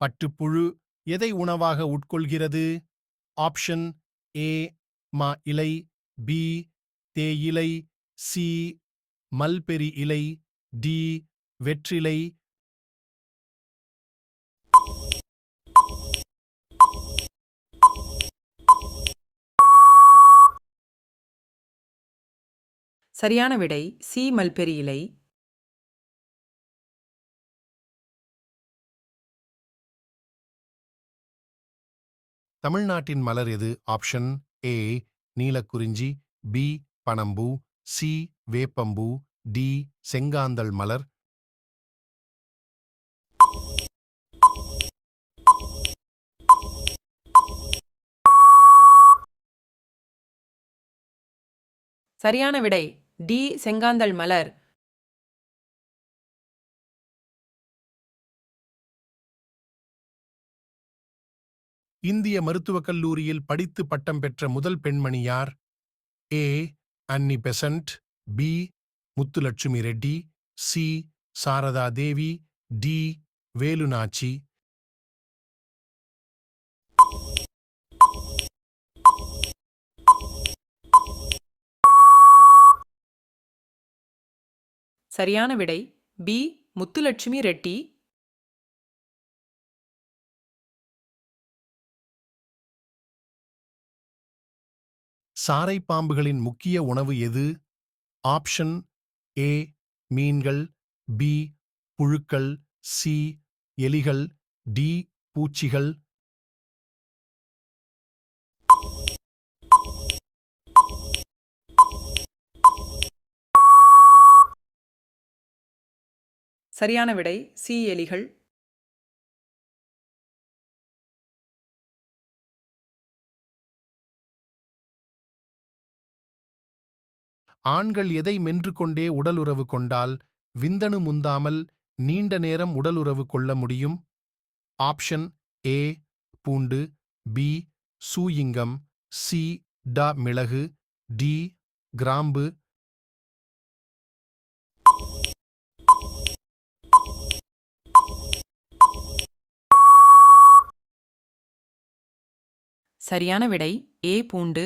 பட்டுப்புழு எதை உணவாக உட்கொள்கிறது? Option A மா இலை பி தேயிலை சி மல்பெரி இலை டி வெற்றிலை. சரியான விடை சி மல்பெரி இலை தமிழ்நாட்டின் மலர் எது? ஆப்ஷன் ஏ நீலக்குறிஞ்சி பி பனம்பூ சி வேப்பம்பூ டி செங்காந்தள் மலர். சரியான விடை. டி செங்காந்தள் மலர். இந்திய மருத்துவக் கல்லூரியில் படித்து பட்டம் பெற்ற முதல் பெண்மணி யார்? A. Annie Besant B. Muthulakshmi Reddy C. Sarada Devi D. Velunachi. சரியான விடை பி. முத்துலட்சுமி ரெட்டி சாரை பாம்புகளின் முக்கிய உணவு எது? ஆப்ஷன் ஏ மீன்கள் பி புழுக்கள் சி எலிகள் டி பூச்சிகள். சரியான விடை சி எலிகள். ஆண்கள் எதை மென்று கொண்டே உடலுறவு கொண்டால் விந்தணு முந்தாமல் நீண்ட நேரம் உடலுறவு கொள்ள முடியும்? ஆப்ஷன் ஏ பூண்டு பி சூயிங்கம் சி ட மிளகு டி கிராம்பு. சரியான விடை ஏ பூண்டு